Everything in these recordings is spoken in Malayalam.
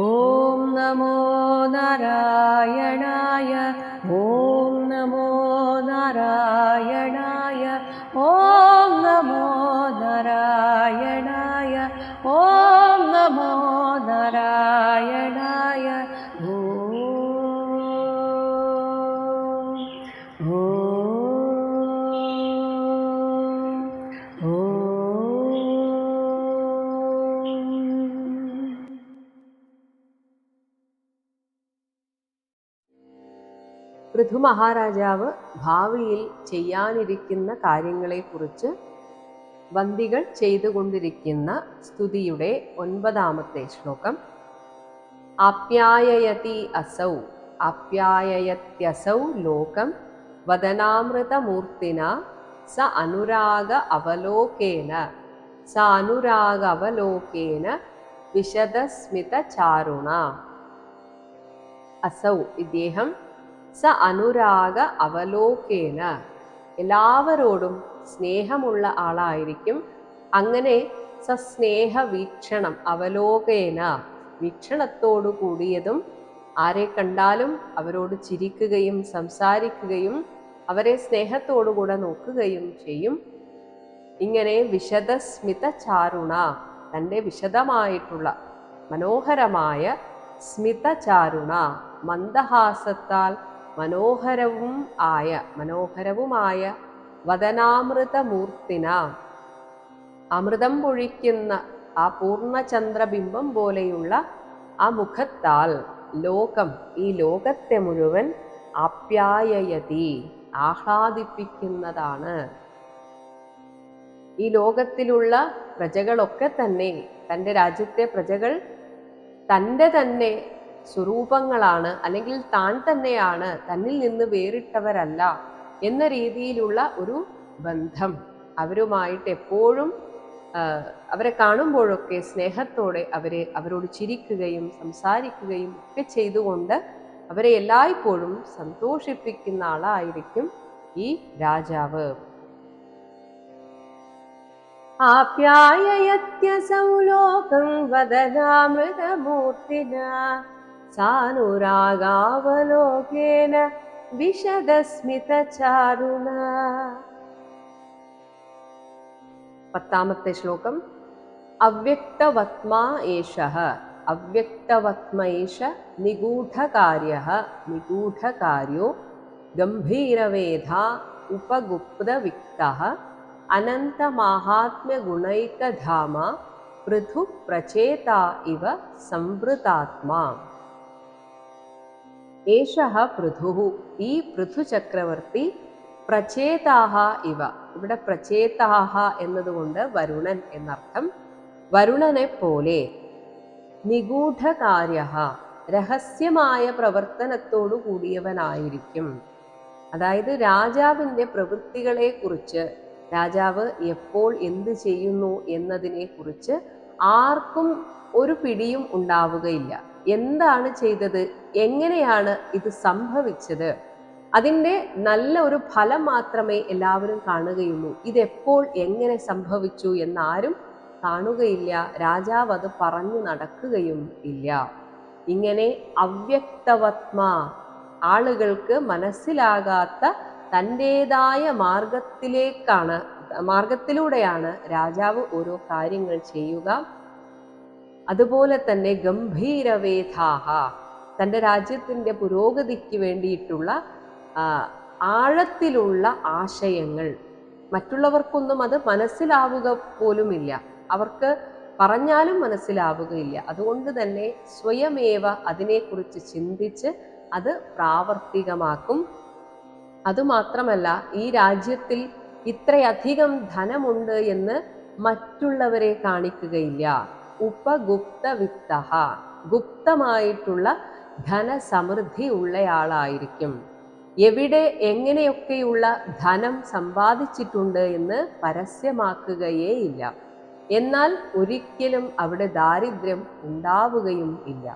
ॐ नमो नारायणाय മഹാരാജാവ് ഭാവിയിൽ ചെയ്യാനിരിക്കുന്ന കാര്യങ്ങളെക്കുറിച്ച് വന്ദികൾ ചെയ്തുകൊണ്ടിരിക്കുന്ന സ്തുതിയുടെ ഒൻപതാമത്തെ ശ്ലോകം. ആപ്യായയതി അസൗ ആപ്യായയത്യസൗ ലോകം വദനാമൃതമൂർത്തിന സ അനുരാഗ അവലോകേന സ അനുരാഗ അവലോകേന വിശദസ്മിത ചാരുണ അസൗ ഇദ്ദേഹം സ അനുരാഗ അവലോകേന. എല്ലാവരോടും സ്നേഹമുള്ള ആളായിരിക്കും. അങ്ങനെ സ സ്നേഹ വീക്ഷണം അവലോകേന. വീക്ഷണത്തോടു കൂടിയതും ആരെ കണ്ടാലും അവരോട് ചിരിക്കുകയും സംസാരിക്കുകയും അവരെ സ്നേഹത്തോടുകൂടെ നോക്കുകയും ചെയ്യും. ഇങ്ങനെ വിശദസ്മിത ചാരുണ തന്റെ വിശദമായിട്ടുള്ള മനോഹരമായ സ്മിത ചാരുണ മന്ദഹാസത്താൽ മനോഹരവും ആയ മനോഹരവുമായ വദനാമൃതമൂർത്തിന. അമൃതം പൊഴിക്കുന്ന ആ പൂർണചന്ദ്രബിംബം പോലെയുള്ള ആ മുഖത്താൽ ലോകം ഈ ലോകത്തെ മുഴുവൻ ആപ്യായയതി ആഹ്ലാദിപ്പിക്കുന്നതാണ്. ഈ ലോകത്തിലുള്ള പ്രജകളൊക്കെ തന്നെ തന്റെ രാജ്യത്തെ പ്രജകൾ തന്റെ തന്നെ സ്വരൂപങ്ങളാണ് അല്ലെങ്കിൽ താൻ തന്നെയാണ് തന്നിൽ നിന്ന് വേറിട്ടവരല്ല എന്ന രീതിയിലുള്ള ഒരു ബന്ധം. അവരുമായിട്ട് എപ്പോഴും അവരെ കാണുമ്പോഴൊക്കെ സ്നേഹത്തോടെ അവരെ അവരോട് ചിരിക്കുകയും സംസാരിക്കുകയും ഒക്കെ ചെയ്തുകൊണ്ട് അവരെ എല്ലായ്പ്പോഴും സന്തോഷിപ്പിക്കുന്ന ആളായിരിക്കും ഈ രാജാവ്. ആപ്യായ സൗലോകം വദനാമൃതമൂർത്തിന. സാനുരാഗാവലോകേന വിശദസ്മിതചാരുണ പത്താമത്തെ ശ്ലോകം അവ്യക്തവത്മാ ഏഷ അവ്യക്തവത്മൈഷ നിഗൂഢകാര്യ നിഗൂഢകാര്യോ ഗംഭീരവേധ ഉപഗുപ്തവിക്ത അനന്തമാഹാത്മ്യഗുണൈകധാമ പൃഥു പ്രചേത ഇവ സംവൃതാത്മാ ഏഷ പൃഥുഹു. ഈ പൃഥു ചക്രവർത്തി പ്രചേതാഹ ഇവ. ഇവിടെ പ്രചേതാഹ എന്നതുകൊണ്ട് വരുണൻ എന്നർത്ഥം. വരുണനെ പോലെ നിഗൂഢകാര്യ രഹസ്യമായ പ്രവർത്തനത്തോടു കൂടിയവനായിരിക്കും. അതായത് രാജാവിന്റെ പ്രവൃത്തികളെ കുറിച്ച് രാജാവ് എപ്പോൾ എന്ത് ചെയ്യുന്നു എന്നതിനെ കുറിച്ച് ആർക്കും ഒരു പിടിയും ഉണ്ടാവുകയില്ല. എന്താണ് ചെയ്തത്? എങ്ങനെയാണ് ഇത് സംഭവിച്ചത്? അതിന്റെ നല്ല ഒരു ഫലം മാത്രമേ എല്ലാവരും കാണുകയുള്ളൂ. ഇതെപ്പോൾ എങ്ങനെ സംഭവിച്ചു എന്നാരും കാണുകയില്ല. രാജാവ് അത് പറഞ്ഞു നടക്കുകയും ഇല്ല. ഇങ്ങനെ അവ്യക്തവത്മാ ആളുകൾക്ക് മനസ്സിലാകാത്ത തന്റെതായ മാർഗത്തിലേക്കാണ് മാർഗത്തിലൂടെയാണ് രാജാവ് ഓരോ കാര്യങ്ങൾ ചെയ്യുക. അതുപോലെ തന്നെ ഗംഭീരവേധാഹ തന്റെ രാജ്യത്തിന്റെ പുരോഗതിക്ക് വേണ്ടിയിട്ടുള്ള ആഴത്തിലുള്ള ആശയങ്ങൾ. മറ്റുള്ളവർക്കൊന്നും അത് മനസ്സിലാവുക പോലുമില്ല. അവർക്ക് പറഞ്ഞാലും മനസ്സിലാവുകയില്ല. അതുകൊണ്ട് തന്നെ സ്വയമേവ അതിനെക്കുറിച്ച് ചിന്തിച്ച് അത് പ്രാവർത്തികമാക്കും. അതുമാത്രമല്ല ഈ രാജ്യത്തിൽ ഇത്രയധികം ധനമുണ്ട് എന്ന് മറ്റുള്ളവരെ കാണിക്കുകയില്ല. ഉപഗുപ്ത വിത്തഹ ഗുപ്തമായിട്ടുള്ള ധനസമൃദ്ധി ഉള്ളയാളായിരിക്കും. എവിടെ എങ്ങനെയൊക്കെയുള്ള ധനം സമ്പാദിച്ചിട്ടുണ്ട് എന്ന് പരസ്യമാക്കുകയേ ഇല്ല എന്നാൽ ഒരിക്കലും അവിടെ ദാരിദ്ര്യം ഉണ്ടാവുകയും ഇല്ല.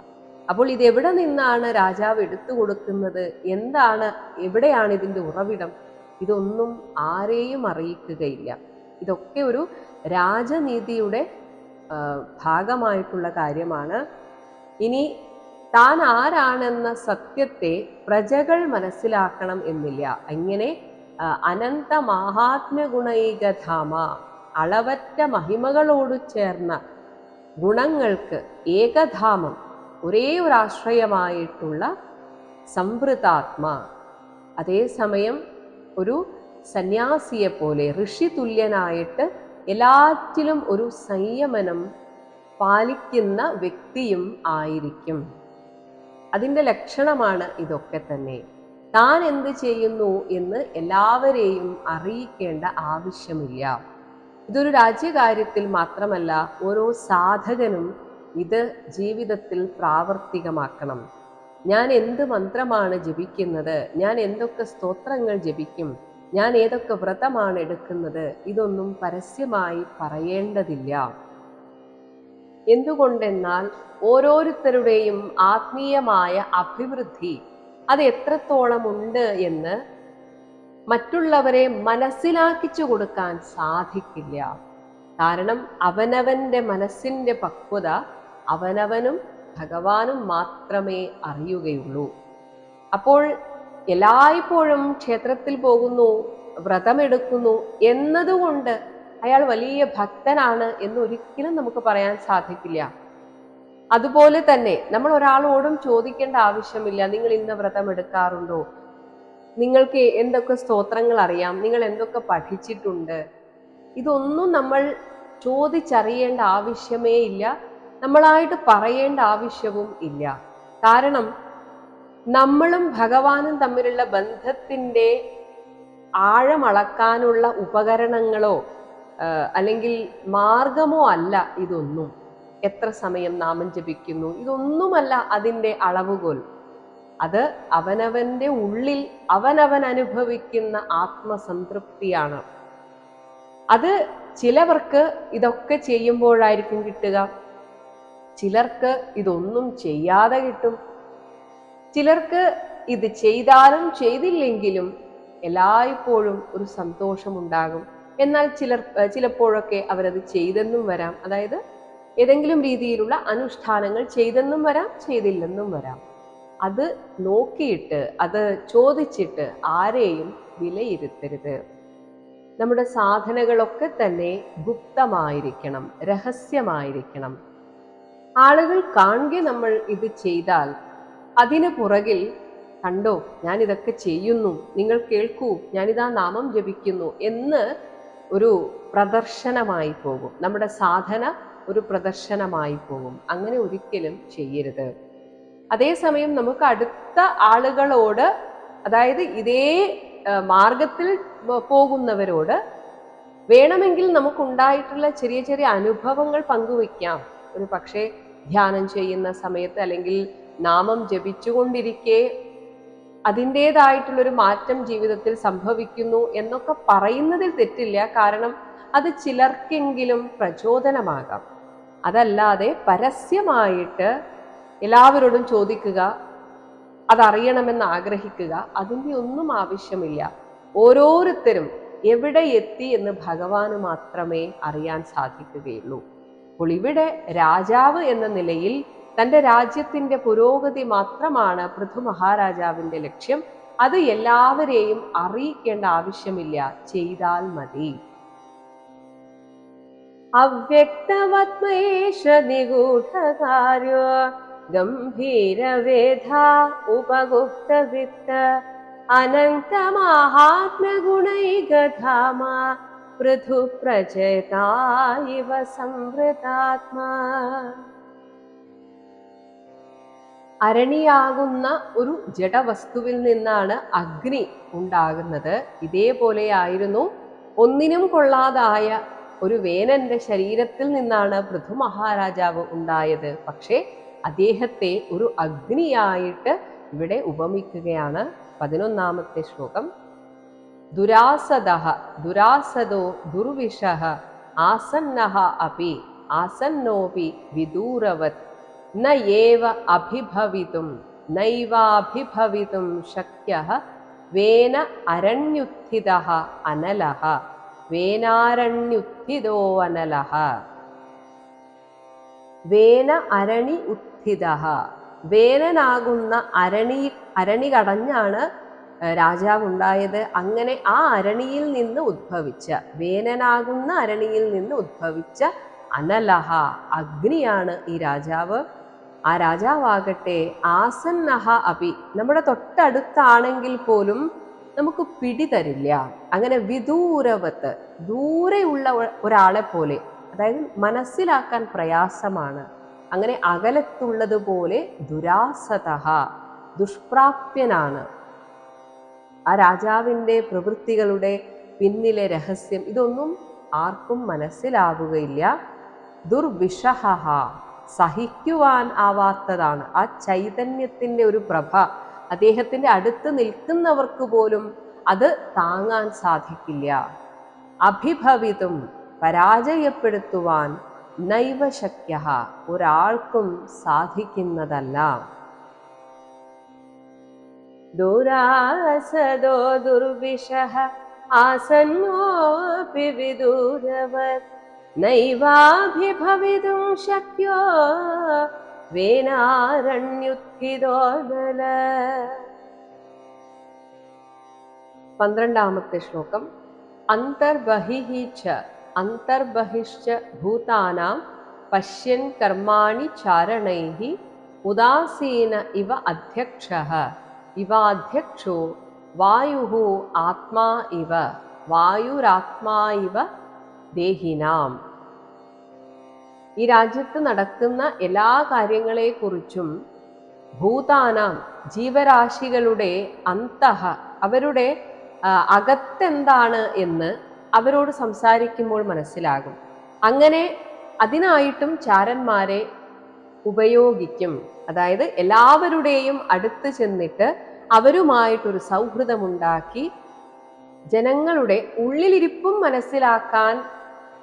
അപ്പോൾ ഇത് എവിടെ നിന്നാണ് രാജാവ് എടുത്തു കൊടുക്കുന്നത്? എന്താണ് എവിടെയാണ് ഇതിന്റെ ഉറവിടം? ഇതൊന്നും ആരെയും അറിയിക്കുകയില്ല. ഇതൊക്കെ ഒരു രാജനീതിയുടെ ഭാഗമായിട്ടുള്ള കാര്യമാണ്. ഇനി താൻ ആരാണെന്ന സത്യത്തെ പ്രജകൾ മനസ്സിലാക്കണം എന്നില്ല. അങ്ങനെ അനന്ത മഹാത്മ്യഗുണൈകധാമ അളവറ്റ മഹിമകളോട് ചേർന്ന ഗുണങ്ങൾക്ക് ഏകധാമം ഒരേ ഒരു ആശ്രയമായിട്ടുള്ള സംവൃതാത്മ. അതേസമയം ഒരു സന്യാസിയെ പോലെ ഋഷി തുല്യനായിട്ട് എല്ലാറ്റിലും ഒരു സംയമനം പാലിക്കുന്ന വ്യക്തിയും ആയിരിക്കും. അതിന്റെ ലക്ഷണമാണ് ഇതൊക്കെ തന്നെ. താൻ എന്ത് ചെയ്യുന്നു എന്ന് എല്ലാവരെയും അറിയിക്കേണ്ട ആവശ്യമില്ല. ഇതൊരു രാജ്യകാര്യത്തിൽ മാത്രമല്ല ഓരോ സാധകനും ഇത് ജീവിതത്തിൽ പ്രാവർത്തികമാക്കണം. ഞാൻ എന്ത് മന്ത്രമാണ് ജപിക്കുന്നത്? ഞാൻ എന്തൊക്കെ സ്തോത്രങ്ങൾ ജപിക്കും? ഞാൻ ഏതൊക്കെ വ്രതമാണ് എടുക്കുന്നത് ഇതൊന്നും പരസ്യമായി പറയേണ്ടതില്ല. എന്തുകൊണ്ടെന്നാൽ ഓരോരുത്തരുടെയും ആത്മീയമായ അഭിവൃദ്ധി അത് എത്രത്തോളം ഉണ്ട് എന്ന് മറ്റുള്ളവരെ മനസ്സിലാക്കിച്ചു കൊടുക്കാൻ സാധിക്കില്ല. കാരണം അവനവന്റെ മനസ്സിന്റെ പക്വത അവനവനും ഭഗവാനും മാത്രമേ അറിയുകയുള്ളൂ. അപ്പോൾ എല്ലായ്പ്പോഴും ക്ഷേത്രത്തിൽ പോകുന്നു വ്രതമെടുക്കുന്നു എന്നതുകൊണ്ട് അയാൾ വലിയ ഭക്തനാണ് എന്ന് ഒരിക്കലും നമുക്ക് പറയാൻ സാധിക്കില്ല. അതുപോലെ തന്നെ നമ്മൾ ഒരാളോടും ചോദിക്കേണ്ട ആവശ്യമില്ല നിങ്ങൾ ഇന്ന് വ്രതം എടുക്കാറുണ്ടോ? നിങ്ങൾക്ക് എന്തൊക്കെ സ്തോത്രങ്ങൾ അറിയാം? നിങ്ങൾ എന്തൊക്കെ പഠിച്ചിട്ടുണ്ട്? ഇതൊന്നും നമ്മൾ ചോദിച്ചറിയേണ്ട ആവശ്യമേ ഇല്ല. നമ്മളായിട്ട് പറയേണ്ട ആവശ്യവും ഇല്ല. കാരണം നമ്മളും ഭഗവാനും തമ്മിലുള്ള ബന്ധത്തിന്റെ ആഴമളക്കാനുള്ള ഉപകരണങ്ങളോ അല്ലെങ്കിൽ മാർഗമോ അല്ല ഇതൊന്നും. എത്ര സമയം നാമം ജപിക്കുന്നു? ഇതൊന്നുമല്ല അതിന്റെ അളവുകോൽ. അത് അവനവന്റെ ഉള്ളിൽ അവനവൻ അനുഭവിക്കുന്ന ആത്മസംതൃപ്തിയാണ്. അത് ചിലവർക്ക് ഇതൊക്കെ ചെയ്യുമ്പോഴായിരിക്കും കിട്ടുക. ചിലർക്ക് ഇതൊന്നും ചെയ്യാതെ കിട്ടും. ചിലർക്ക് ഇത് ചെയ്താലും ചെയ്തില്ലെങ്കിലും എല്ലായ്പ്പോഴും ഒരു സന്തോഷമുണ്ടാകും. എന്നാൽ ചിലർ ചിലപ്പോഴൊക്കെ അവരത് ചെയ്തെന്നും വരാം. അതായത് ഏതെങ്കിലും രീതിയിലുള്ള അനുഷ്ഠാനങ്ങൾ ചെയ്തെന്നും വരാം ചെയ്തില്ലെന്നും വരാം. അത് നോക്കിയിട്ട് അത് ചോദിച്ചിട്ട് ആരെയും വിലയിരുത്തരുത്. നമ്മുടെ സാധനകളൊക്കെ തന്നെ ഗുപ്തമായിരിക്കണം രഹസ്യമായിരിക്കണം. ആളുകൾ കാണുക നമ്മൾ ഇത് ചെയ്താൽ അതിനു പുറകിൽ കണ്ടോ ഞാൻ ഇതൊക്കെ ചെയ്യുന്നു നിങ്ങൾ കേൾക്കൂ ഞാനിതാ നാമം ജപിക്കുന്നു എന്ന് ഒരു പ്രദർശനമായി പോകും. നമ്മുടെ സാധന ഒരു പ്രദർശനമായി പോകും. അങ്ങനെ ഒരിക്കലും ചെയ്യരുത്. അതേസമയം നമുക്ക് അടുത്ത ആളുകളോട് അതായത് ഇതേ മാർഗത്തിൽ പോകുന്നവരോട് വേണമെങ്കിൽ നമുക്കുണ്ടായിട്ടുള്ള ചെറിയ ചെറിയ അനുഭവങ്ങൾ പങ്കുവയ്ക്കാം. ഒരു പക്ഷേ ധ്യാനം ചെയ്യുന്ന സമയത്ത് അല്ലെങ്കിൽ നാമം ജപിച്ചുകൊണ്ടിരിക്കെ അതിന്റെതായിട്ടുള്ളൊരു മാറ്റം ജീവിതത്തിൽ സംഭവിക്കുന്നു എന്നൊക്കെ പറയുന്നതിൽ തെറ്റില്ല. കാരണം അത് ചിലർക്കെങ്കിലും പ്രചോദനമാകാം. അതല്ലാതെ പരസ്യമായിട്ട് എല്ലാവരോടും ചോദിക്കുക അതറിയണമെന്ന് ആഗ്രഹിക്കുക അതിന്റെ ഒന്നും ആവശ്യമില്ല. ഓരോരുത്തരും എവിടെ എത്തി എന്ന് ഭഗവാന് മാത്രമേ അറിയാൻ സാധിക്കുകയുള്ളൂ. അപ്പോൾ ഇവിടെ രാജാവ് എന്ന നിലയിൽ തന്റെ രാജ്യത്തിന്റെ പുരോഗതി മാത്രമാണ് പൃഥു മഹാരാജാവിന്റെ ലക്ഷ്യം. അത് എല്ലാവരെയും അറിയിക്കേണ്ട ആവശ്യമില്ല. ചെയ്താൽ മതി. അവ്യക്തവത്മേഷ നിഗൂഢകാര്യ ഗംഭീരവേധ ഉപഗുപ്തവിത്ത അനന്തമാഹാത്മ്യഗുണൈകധാമ പൃഥു പ്രചേതാ ഇവ സംവൃതാത്മാ. അരണിയാകുന്ന ഒരു ജഡവസ്തുവിൽ നിന്നാണ് അഗ്നി ഉണ്ടാകുന്നത്. ഇതേപോലെയായിരുന്നു ഒന്നിനും കൊള്ളാതായ ഒരു വേനന്റെ ശരീരത്തിൽ നിന്നാണ് പൃഥു മഹാരാജാവ് ഉണ്ടായത്. പക്ഷേ അദ്ദേഹത്തെ ഒരു അഗ്നിയായിട്ട് ഇവിടെ ഉപമിക്കുകയാണ് പതിനൊന്നാമത്തെ ശ്ലോകം. ദുരാസദ ദുരാസദോ ദുർവിഷ ആസന്ന അപി ആസന്നോപി വിദൂരവത്. ന ഏവ അഭിഭവിതും നൈവാഭിഭവിതും ശക്യ വേന അരണ്യുത്ഥിത അനല വേനാരണ്യുത്ഥിതോ അനല. വേന അരണി ഉത്ഥിത വേനനാകുന്ന അരണി അരണി കടഞ്ഞാണ് രാജാവുണ്ടായത്. അങ്ങനെ ആ അരണിയിൽ നിന്ന് ഉദ്ഭവിച്ച വേനനാകുന്ന അരണിയിൽ നിന്ന് ഉദ്ഭവിച്ച അനലഹ അഗ്നിയാണ് ഈ രാജാവ്. ആ രാജാവാകട്ടെ ആസന്നഹ അപി നമ്മുടെ തൊട്ടടുത്താണെങ്കിൽ പോലും നമുക്ക് പിടിതരില്ല അങ്ങനെ വിദൂരവത്ത് ദൂരെയുള്ള ഒരാളെ പോലെ അതായത് മനസ്സിലാക്കാൻ പ്രയാസമാണ്. അങ്ങനെ അകലത്തുള്ളതുപോലെ ദുരാസത ദുഷ്പ്രാപ്യനാണ്. ആ രാജാവിന്റെ പ്രവൃത്തികളുടെ പിന്നിലെ രഹസ്യം ഇതൊന്നും ആർക്കും മനസ്സിലാവുകയില്ല. ദുർവിഷഹ സഹിക്കുവാൻ ആവാത്തതാണ്. ആ ചൈതന്യത്തിന്റെ ഒരു പ്രഭ അദ്ദേഹത്തിന്റെ അടുത്ത് നിൽക്കുന്നവർക്ക് പോലും അത് താങ്ങാൻ സാധിക്കില്ല. അഭിഭവിതും പരാജയപ്പെടുത്തുവാൻ നൈവശക്യ ഒരാൾക്കും സാധിക്കുന്നതല്ല. ദുരാസദോ ദുർവിഷ ആസന്നോപി വിദൂരവത് നൈവാഭിഭവിതും ശക്യോ വേനാരണ്യുത്ഥിതോദല പന്ത്രണ്ടാമത്തെ ശ്ലോകം. അന്തർബഹിഃ ച അന്തർബഹിശ്ച ഭൂതാനാം പശ്യൻ കർമാണി ചാരണൈഃ ഉദാസീന ഇവ അധ്യക്ഷഃ। ഇവാധ്യക്ഷോ വായുഃ ആത്മാ ഇവ വായുരാത്മാ ഇവ ദേഹിനാം। ഈ രാജ്യത്ത് നടക്കുന്ന എല്ലാ കാര്യങ്ങളെക്കുറിച്ചും ഭൂതാനാം ജീവരാശികളുടെ അന്തഹ അവരുടെ അകത്തെന്താണ് എന്ന് അവരോട് സംസാരിക്കുമ്പോൾ മനസ്സിലാകും. അങ്ങനെ അതിനായിട്ടും ചാരന്മാരെ ഉപയോഗിക്കും. അതായത് എല്ലാവരുടെയും അടുത്ത് ചെന്നിട്ട് അവരുമായിട്ടൊരു സൗഹൃദമുണ്ടാക്കി ജനങ്ങളുടെ ഉള്ളിലിരിപ്പും മനസ്സിലാക്കാൻ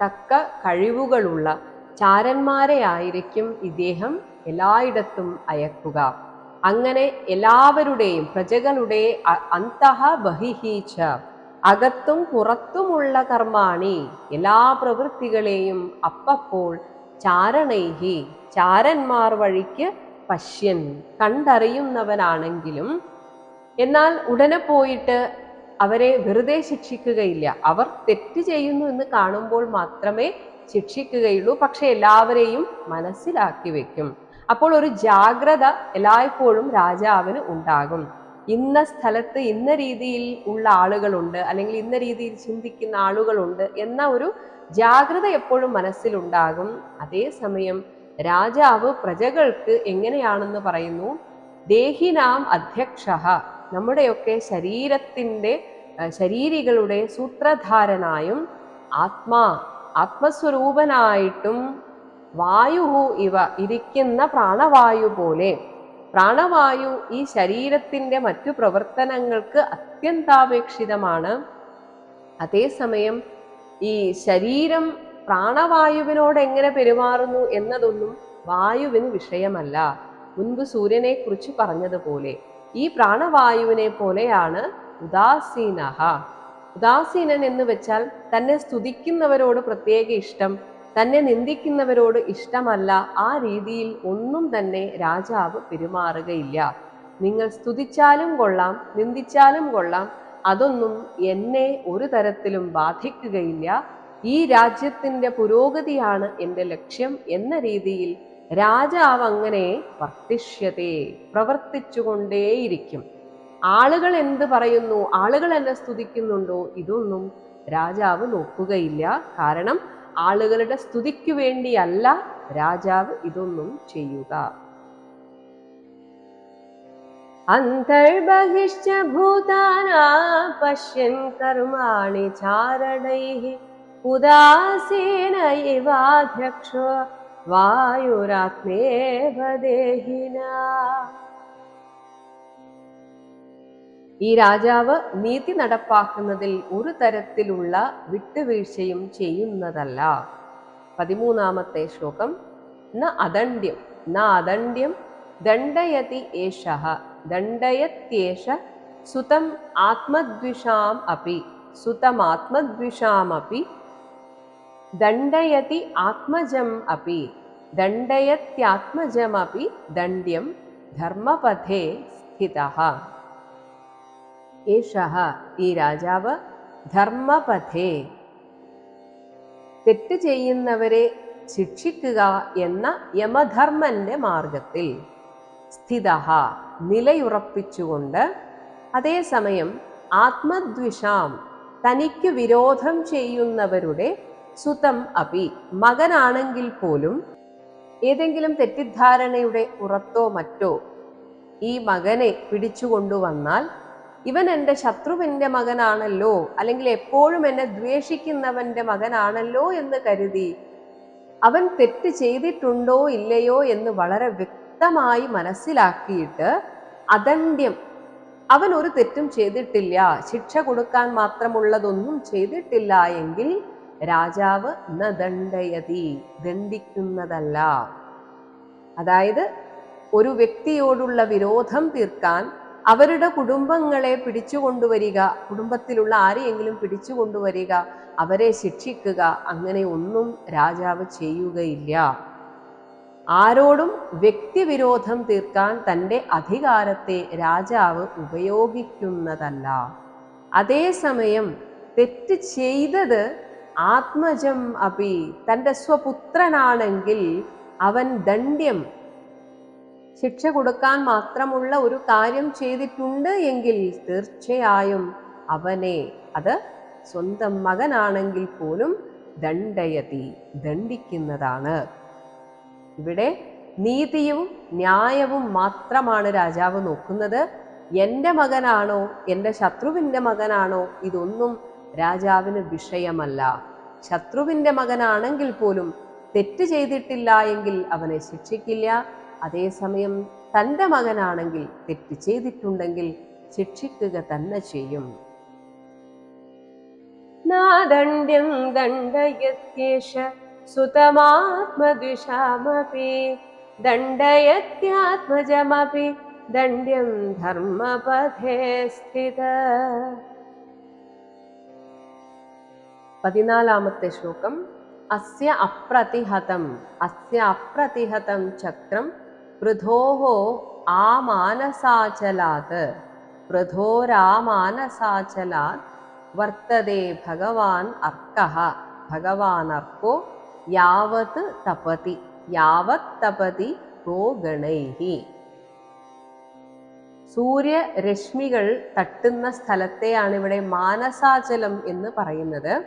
തക്ക കഴിവുകളുള്ള ചാരന്മാരെ ആയിരിക്കും ഇദ്ദേഹം എല്ലായിടത്തും അയക്കുക. അങ്ങനെ എല്ലാവരുടെയും പ്രജകളുടെ അന്തഹ ബഹിഹീച്ച അകത്തും പുറത്തുമുള്ള കർമാണി എല്ലാ പ്രവൃത്തികളെയും അപ്പപ്പോൾ ചാരണൈഹി ചാരന്മാർ വഴിക്ക് പശ്യൻ കണ്ടറിയുന്നവനാണെങ്കിലും എന്നാൽ ഉടനെ പോയിട്ട് അവരെ വെറുതെ ശിക്ഷിക്കുകയില്ല. അവർ തെറ്റ് ചെയ്യുന്നു എന്ന് കാണുമ്പോൾ മാത്രമേ ശിക്ഷിക്കുകയുള്ളൂ. പക്ഷെ എല്ലാവരെയും മനസ്സിലാക്കി വെക്കും. അപ്പോൾ ഒരു ജാഗ്രത എല്ലായ്പ്പോഴും രാജാവിന് ഉണ്ടാകും. ഇന്ന സ്ഥലത്ത് ഇന്ന രീതിയിൽ ഉള്ള ആളുകളുണ്ട് അല്ലെങ്കിൽ ഇന്ന രീതിയിൽ ചിന്തിക്കുന്ന ആളുകളുണ്ട് എന്ന ഒരു ജാഗ്രത എപ്പോഴും മനസ്സിലുണ്ടാകും. അതേസമയം രാജാവ് പ്രജകൾക്ക് എങ്ങനെയാണെന്ന് പറയുന്നു? ദേഹിനാം അധ്യക്ഷ. നമ്മുടെയൊക്കെ ശരീരത്തിന്റെ ശരീരികളുടെ സൂത്രധാരനായും ആത്മാ ആത്മസ്വരൂപനായിട്ടും വായുഹു ഇവ ഇരിക്കുന്ന പ്രാണവായു പോലെ. പ്രാണവായു ഈ ശരീരത്തിന്റെ മറ്റു പ്രവർത്തനങ്ങൾക്ക് അത്യന്താപേക്ഷിതമാണ്. അതേസമയം ഈ ശരീരം പ്രാണവായുവിനോട് എങ്ങനെ പെരുമാറുന്നു എന്നതൊന്നും വായുവിന് വിഷയമല്ല. മുൻപ് സൂര്യനെക്കുറിച്ച് പറഞ്ഞതുപോലെ ഈ പ്രാണവായുവിനെ പോലെയാണ് ഉദാസീനഹ. ഉദാസീനൻ എന്ന് വെച്ചാൽ തന്നെ സ്തുതിക്കുന്നവരോട് പ്രത്യേക ഇഷ്ടം തന്നെ നിന്ദിക്കുന്നവരോട് ഇഷ്ടമല്ല ആ രീതിയിൽ ഒന്നും തന്നെ രാജാവ് പെരുമാറുകയില്ല. നിങ്ങൾ സ്തുതിച്ചാലും കൊള്ളാം നിന്ദിച്ചാലും കൊള്ളാം അതൊന്നും എന്നെ ഒരു തരത്തിലും ബാധിക്കുകയില്ല. ഈ രാജ്യത്തിന്റെ പുരോഗതിയാണ് എന്റെ ലക്ഷ്യം എന്ന രീതിയിൽ രാജാവ് അങ്ങനെ വർത്തിഷ്യതേ പ്രവർത്തിച്ചുകൊണ്ടേയിരിക്കും. ആളുകൾ എന്ത് പറയുന്നു? ആളുകൾ എന്നെ സ്തുതിക്കുന്നുണ്ടോ? ഇതൊന്നും രാജാവ് നോക്കുകയില്ല. കാരണം ആളുകളുടെ സ്തുതിക്ക് വേണ്ടിയല്ല രാജാവ് ഇതൊന്നും ചെയ്യുക. അന്തർബഹിശ്ച ഭൂതാനാ കർമാണി ചാരണൈഹി ഈ രാജാവ് നീതി നടപ്പാക്കുന്നതിൽ ഒരു തരത്തിലുള്ള വിട്ടുവീഴ്ചയും ചെയ്യുന്നതല്ല. പതിമൂന്നാമത്തെ ശ്ലോകം. ന അദണ്ഡ്യം. ന അദണ്ഡ്യം. ദണ്ഡയതി ഏഷ ദണ്ഡയത്യേഷ സുതം ആത്മദ്വിഷാം അപി. സുതമാത്മദ്വിഷാമപി ദണ്ഡയതി ആത്മജം അപി. ദണ്ഡയത്യാത്മജമപി ദണ്ഡ്യം ധർമ്മപഥേ സ്ഥിതഃ. ഏഷഃ ഈ രാജാവ് ധർമ്മപഥേ. തെറ്റ് ചെയ്യുന്നവരെ ശിക്ഷിക്കുക എന്ന യമധർമ്മന്റെ മാർഗത്തിൽ സ്ഥിത നിലയുറപ്പിച്ചുകൊണ്ട് അതേസമയം ആത്മദ്വിഷാം തനിക്ക് വിരോധം ചെയ്യുന്നവരുടെ സുതം അപി മകനാണെങ്കിൽ പോലും ഏതെങ്കിലും തെറ്റിദ്ധാരണയുടെ ഉറത്തോ മറ്റോ ഈ മകനെ പിടിച്ചുകൊണ്ടുവന്നാൽ ഇവൻ എന്റെ ശത്രുവിന്റെ മകനാണല്ലോ അല്ലെങ്കിൽ എപ്പോഴും എന്നെ ദ്വേഷിക്കുന്നവന്റെ മകനാണല്ലോ എന്ന് കരുതി അവൻ തെറ്റ് ചെയ്തിട്ടുണ്ടോ ഇല്ലയോ എന്ന് വളരെ വ്യക്തമായി മനസ്സിലാക്കിയിട്ട് അദണ്ഡ്യം. അവൻ ഒരു തെറ്റും ചെയ്തിട്ടില്ല. ശിക്ഷ കൊടുക്കാൻ മാത്രമുള്ളതൊന്നും ചെയ്തിട്ടില്ല എങ്കിൽ രാജാവ് ന ദണ്ഡയതി ദണ്ഡിക്കുന്നതല്ല. അതായത് ഒരു വ്യക്തിയോടുള്ള വിരോധം തീർക്കാൻ അവരുടെ കുടുംബങ്ങളെ പിടിച്ചുകൊണ്ടുവരിക കുടുംബത്തിലുള്ള ആരെയെങ്കിലും പിടിച്ചുകൊണ്ടുവരിക അവരെ ശിക്ഷിക്കുക അങ്ങനെ ഒന്നും രാജാവ് ചെയ്യുകയില്ല. ആരോടും വ്യക്തിവിരോധം തീർക്കാൻ തന്റെ അധികാരത്തെ രാജാവ് ഉപയോഗിക്കുന്നതല്ല. അതേസമയം തെറ്റ് ചെയ്തത് ആത്മജം അപി തന്റെ സ്വപുത്രനാണെങ്കിൽ അവൻ ദണ്ഡ്യം ശിക്ഷ കൊടുക്കാൻ മാത്രമുള്ള ഒരു കാര്യം ചെയ്തിട്ടുണ്ട് എങ്കിൽ തീർച്ചയായും അവനെ അത് സ്വന്തം മകനാണെങ്കിൽ പോലും ദണ്ഡയതി ദണ്ഡിക്കുന്നതാണ്. ഇവിടെ നീതിയും ന്യായവും മാത്രമാണ് രാജാവ് നോക്കുന്നത്. എന്റെ മകനാണോ എന്റെ ശത്രുവിന്റെ മകനാണോ ഇതൊന്നും രാജാവിന് വിഷയമല്ല. ശത്രുവിന്റെ മകനാണെങ്കിൽ പോലും തെറ്റ് ചെയ്തിട്ടില്ല എങ്കിൽ അവനെ ശിക്ഷിക്കില്ല. അതേസമയം തന്റെ മകനാണെങ്കിൽ തെറ്റ് ചെയ്തിട്ടുണ്ടെങ്കിൽ ശിക്ഷിക്കുക തന്നെ ചെയ്യും. നാദണ്ഡ്യം ദണ്ഡയത്യേഷ സുതമാത്മദ്വിഷാമപി ദണ്ഡയത്യാത്മജമപി ദണ്ഡ്യം ധർമ്മപഥേ സ്ഥിത. പതിനാലാമത്തെ ശ്ലോകം. അസ്യ അപ്രതിഹതം അസ്യ അപ്രതിഹതം ചക്രം പൃഥോഹോ മാനസാചലാത് പൃഥോരാമാനസാചലാത് വർത്തതേ ഭഗവാൻ അർക്ക. ഭഗവാൻ അർക്കോ യാവത് തപതി യാവത് തപതി ഗോഗണൈഹി. സൂര്യരശ്മികൾ തട്ടുന്ന സ്ഥലത്തെയാണ് ഇവിടെ മാനസാചലം എന്ന് പറയുന്നത്.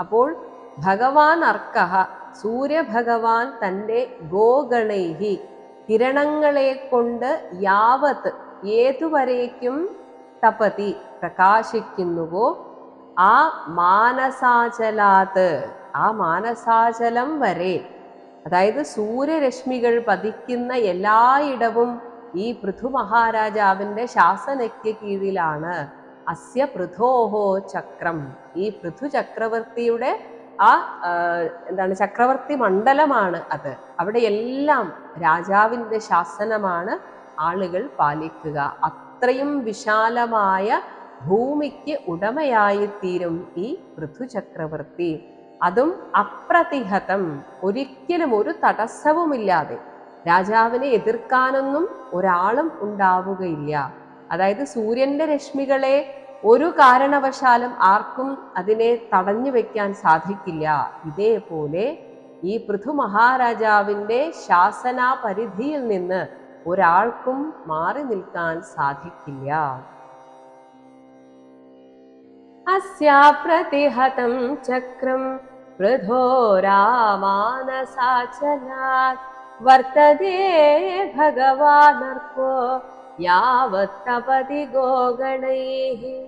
അപ്പോൾ ഭഗവാൻ അർക്കഹ സൂര്യഭഗവാൻ തന്റെ ഗോഗണൈഹി കിരണങ്ങളെ കൊണ്ട് യാവത്ത് ഏതുവരേക്കും തപതി പ്രകാശിക്കുന്നുവോ ആ മാനസാചലാത്ത് ആ മാനസാചലം വരെ. അതായത് സൂര്യരശ്മികൾ പതിക്കുന്ന എല്ലായിടവും ഈ പൃഥു മഹാരാജാവിന്റെ ശാസനയ്ക്ക് കീഴിലാണ് അസ്യ പൃഥോഹോ ചക്രം. ഈ പൃഥു ചക്രവർത്തിയുടെ ആ എന്താണ് ചക്രവർത്തി മണ്ഡലമാണ് അത്. അവിടെ എല്ലാം രാജാവിന്റെ ശാസനമാണ് ആളുകൾ പാലിക്കുക. അത്രയും വിശാലമായ ഭൂമിക്ക് ഉടമയായി തീരും ഈ പൃഥു ചക്രവർത്തി അതും അപ്രതിഹതം. ഒരിക്കലും ഒരു തടസ്സവുമില്ലാതെ. രാജാവിനെ എതിർക്കാനൊന്നും ഒരാളും ഉണ്ടാവുകയില്ല. അതായത് സൂര്യന്റെ രശ്മികളെ ഒരു കാരണവശാലും ആർക്കും അതിനെ തടഞ്ഞു വെക്കാൻ സാധിക്കില്ല. ഇതേപോലെ ഈ പൃഥു മഹാരാജാവിന്റെ ശാസനാ പരിധിയിൽ നിന്ന് ഒരാൾക്കും മാറി നിൽക്കാൻ സാധിക്കില്ല. അസ്യാപ്രതിഹതം ചക്രം പൃഥോ വർത്തതേ ഭഗവാനർക്കോ യാവത്തപതി ഗോഗണൈഃ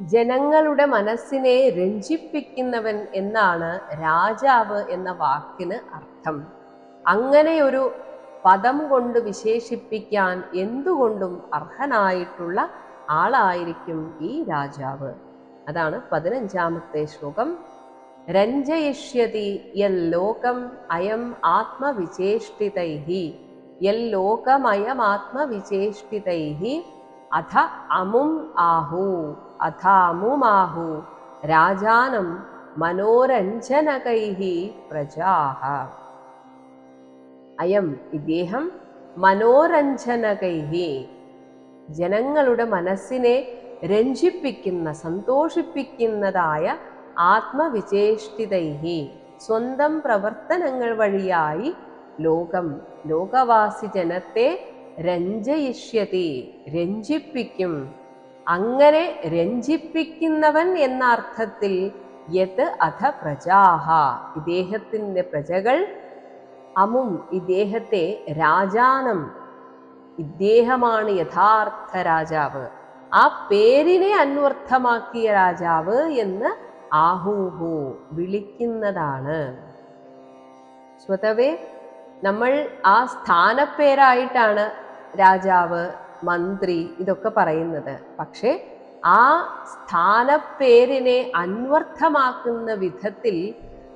ജനങ്ങളുടെ മനസ്സിനെ രഞ്ജിപ്പിക്കുന്നവൻ എന്നാണ് രാജാവ് എന്ന വാക്കിന് അർത്ഥം. അങ്ങനെ ഒരു പദം കൊണ്ട് വിശേഷിപ്പിക്കാൻ എന്തുകൊണ്ടും അർഹനായിട്ടുള്ള ആളായിരിക്കും ഈ രാജാവ്. അതാണ് പതിനഞ്ചാമത്തെ ശ്ലോകം. രഞ്ജയിഷ്യതി യൽ ലോകം അയം ആത്മവിചേഷ്ടിതൈഹി. യല്ലോകമയമാത്മവിചേഷ്ടിതൈഹി അഥ അമും ആഹു അഥ അമുമാഹു രാജാനം മനോരഞ്ജനകൈ പ്രജാഹ. അയം ഇദ്ദേഹം മനോരഞ്ജനകൈ ജനങ്ങളുടെ മനസ്സിനെ രഞ്ജിപ്പിക്കുന്ന സന്തോഷിപ്പിക്കുന്നതായ ആത്മവിചേഷ്ടിതൈഹി സ്വന്തം പ്രവർത്തനങ്ങൾ വഴിയായി ലോകം ലോകവാസി ജനത്തെ രഞ്ജയിഷ്യതി രഞ്ജിപ്പിക്കും. അങ്ങനെ രഞ്ജിപ്പിക്കുന്നവൻ എന്ന അർത്ഥത്തിൽ യത് അധ പ്രജാഹ. ഇദ്ദേഹത്തിന്റെ പ്രജകൾ അമും ഇദ്ദേഹത്തെ രാജാനം. ഇദ്ദേഹമാണ് യഥാർത്ഥ രാജാവ്. ആ പേരിനെ അന്വർത്ഥമാക്കിയ രാജാവ് എന്ന് ആഹൂഹു വിളിക്കുന്നതാണ്. സ്വതവേ നമ്മൾ ആ സ്ഥാനപ്പേരായിട്ടാണ് രാജാവ് മന്ത്രി ഇതൊക്കെ പറയുന്നത്. പക്ഷേ ആ സ്ഥാനപ്പേരിനെ അന്വർത്ഥമാക്കുന്ന വിധത്തിൽ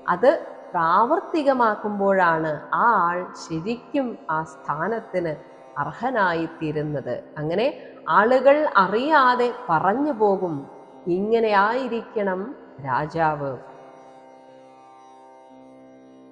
അത് പ്രാവർത്തികമാക്കുമ്പോഴാണ് ആ ആൾ ശരിക്കും ആ സ്ഥാനത്തിന് അർഹനായിത്തീരുന്നത്. അങ്ങനെ ആളുകൾ അറിയാതെ പറഞ്ഞു പോകും ഇങ്ങനെയായിരിക്കണം രാജാവ്.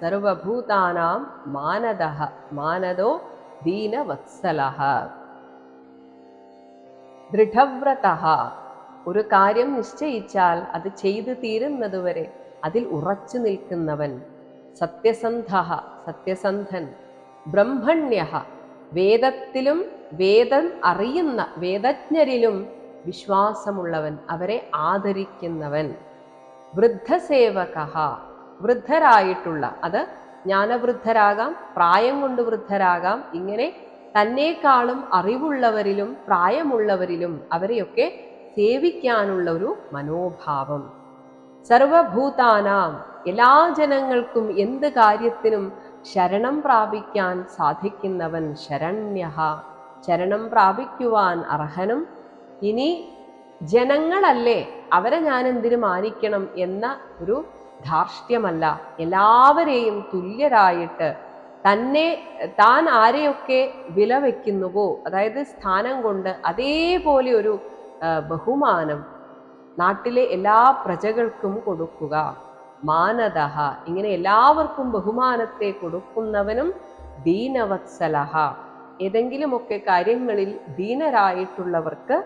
സർവഭൂതാനാം മാനദ മാനദോ ദീനവത്സല ദൃഢവ്രത ഒരു കാര്യം നിശ്ചയിച്ചാൽ അത് ചെയ്തു തീരുന്നതുവരെ അതിൽ ഉറച്ചു നിൽക്കുന്നവൻ. സത്യസന്ധ സത്യസന്ധൻ. ബ്രഹ്മണ്യ വേദത്തിലും വേദം അറിയുന്ന വേദജ്ഞരിലും വിശ്വാസമുള്ളവൻ അവരെ ആദരിക്കുന്നവൻ. വൃദ്ധസേവക വൃദ്ധരായിട്ടുള്ള അത് ജ്ഞാനവൃദ്ധരാകാം പ്രായം കൊണ്ട് വൃദ്ധരാകാം ഇങ്ങനെ തന്നെക്കാളും അറിവുള്ളവരിലും പ്രായമുള്ളവരിലും അവരെയൊക്കെ സേവിക്കാനുള്ള ഒരു മനോഭാവം. സർവഭൂതാനാം എല്ലാ ജനങ്ങൾക്കും എന്ത് കാര്യത്തിനും ശരണം പ്രാപിക്കാൻ സാധിക്കുന്നവൻ ശരണ്യ ശരണം പ്രാപിക്കുവാൻ അർഹനും. ഇനി ജനങ്ങളല്ലേ അവരെ ഞാൻ എന്തിനു മാനിക്കണം എന്ന ഒരു ധാർഷ്ട്യമല്ല എല്ലാവരെയും തുല്യരായിട്ട് തന്നെ താൻ ആരെയൊക്കെ വില വയ്ക്കുന്നുവോ അതായത് സ്ഥാനം കൊണ്ട് അതേപോലെ ഒരു ബഹുമാനം നാട്ടിലെ എല്ലാ പ്രജകൾക്കും കൊടുക്കുക. മാനദഹ ഇങ്ങനെ എല്ലാവർക്കും ബഹുമാനത്തെ കൊടുക്കുന്നവനും ദീനവത്സലഹ. ഏതെങ്കിലുമൊക്കെ കാര്യങ്ങളിൽ ദീനരായിട്ടുള്ളവർക്ക്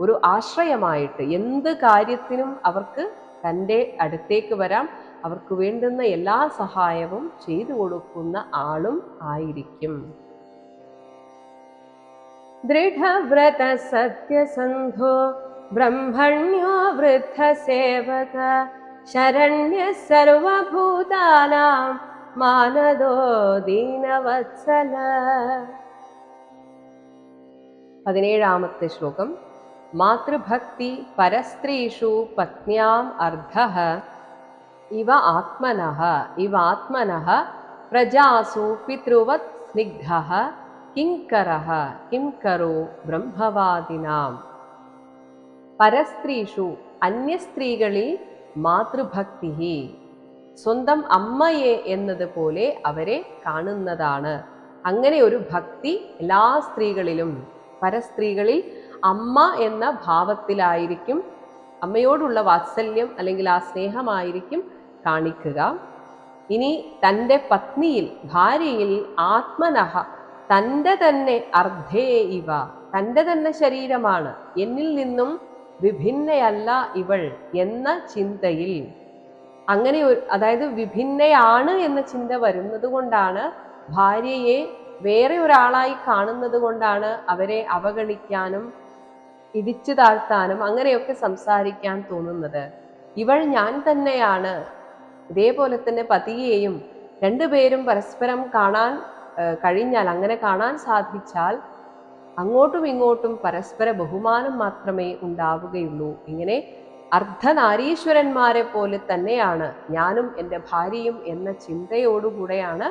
ഒരു ആശ്രയമായിട്ട് എന്ത് കാര്യത്തിനും അവർക്ക് തന്റെ അടുത്തേക്ക് വരാം. അവർക്ക് വേണ്ടുന്ന എല്ലാ സഹായവും ചെയ്തു കൊടുക്കുന്ന ആളും ആയിരിക്കും. ദൃഢവ്രത സത്യസന്ധോ ബ്രഹ്മണ്യോ വൃദ്ധസേവക ശരണ്യ സർവഭൂതാനാം മാനദോ ദീനവത്സല. പതിനേഴാമത്തെ ശ്ലോകം. മാതൃഭക്തി പരസ്ത്രീഷു പത്ന്യാം അർദ്ധ. ഇവ ആത്മനഃ ആത്മന. പ്രജാസു പിതൃവത് സ്നിഗ്ധഃ. കിങ്കരഃ കിംകരോ ബ്രഹ്മവാദിനാം. പരസ്ത്രീഷു അന്യസ്ത്രീകളിൽ മാതൃഭക്തി സ്വന്തം അമ്മയെ എന്നതുപോലെ അവരെ കാണുന്നതാണ്. അങ്ങനെ ഒരു ഭക്തി എല്ലാ സ്ത്രീകളിലും പരസ്ത്രീകളിൽ അമ്മ എന്ന ഭാവത്തിലായിരിക്കും അമ്മയോടുള്ള വാത്സല്യം അല്ലെങ്കിൽ ആ സ്നേഹമായിരിക്കും കാണിക്കുക. ഇനി തന്റെ പത്നിയിൽ ഭാര്യയിൽ ആത്മനഹ തന്റെ തന്നെ അർദ്ധേ ഇവ തന്റെ തന്നെ ശരീരമാണ് എന്നിൽ നിന്നും വിഭിന്നയല്ല ഇവൾ എന്ന ചിന്തയിൽ. അങ്ങനെ അതായത് വിഭിന്നയാണ് എന്ന ചിന്ത വരുന്നത് കൊണ്ടാണ് ഭാര്യയെ വേറെ ഒരാളായി കാണുന്നത് കൊണ്ടാണ് അവരെ അവഗണിക്കാനും ഇടിച്ചു താഴ്ത്താനും അങ്ങനെയൊക്കെ സംസാരിക്കാൻ തോന്നുന്നത്. ഇവൾ ഞാൻ തന്നെയാണ്. ഇതേപോലെ തന്നെ പതിയെയും രണ്ടുപേരും പരസ്പരം കാണാൻ കഴിഞ്ഞാൽ അങ്ങനെ കാണാൻ സാധിച്ചാൽ അങ്ങോട്ടും ഇങ്ങോട്ടും പരസ്പര ബഹുമാനം മാത്രമേ ഉണ്ടാവുകയുള്ളൂ. ഇങ്ങനെ അർദ്ധനാരീശ്വരന്മാരെ പോലെ തന്നെയാണ് ഞാനും എന്റെ ഭാര്യയും എന്ന ചിന്തയോടുകൂടെയാണ്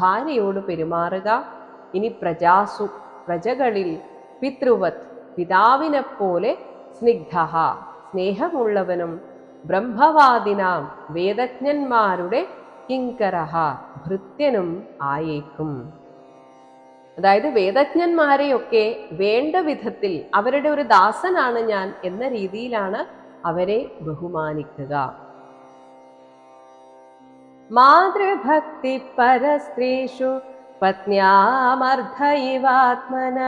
ഭാര്യയോട് പെരുമാറുക. ഇനി പ്രജാസു പ്രജകളിൽ പിതൃവത് പിതാവിനെ പോലെ സ്നിഗ്ധ സ്നേഹമുള്ളവനും ബ്രഹ്മവാദിനാം വേദജ്ഞന്മാരുടെ കിങ്കരഹ ഭൃത്യനും ആയേക്കും. അതായത് വേദജ്ഞന്മാരെയൊക്കെ വേണ്ട വിധത്തിൽ അവരുടെ ഒരു ദാസനാണ് ഞാൻ എന്ന രീതിയിലാണ് അവരെ ബഹുമാനിക്കുക. മാതൃഭക്തി പരസ്ത്രീഷു പത്ന്യാമർദ്ധ ഇവാത്മന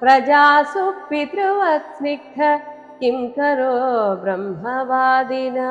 प्रजासु पितृवत्स्निग्ध किं करो ब्रह्मवादिना?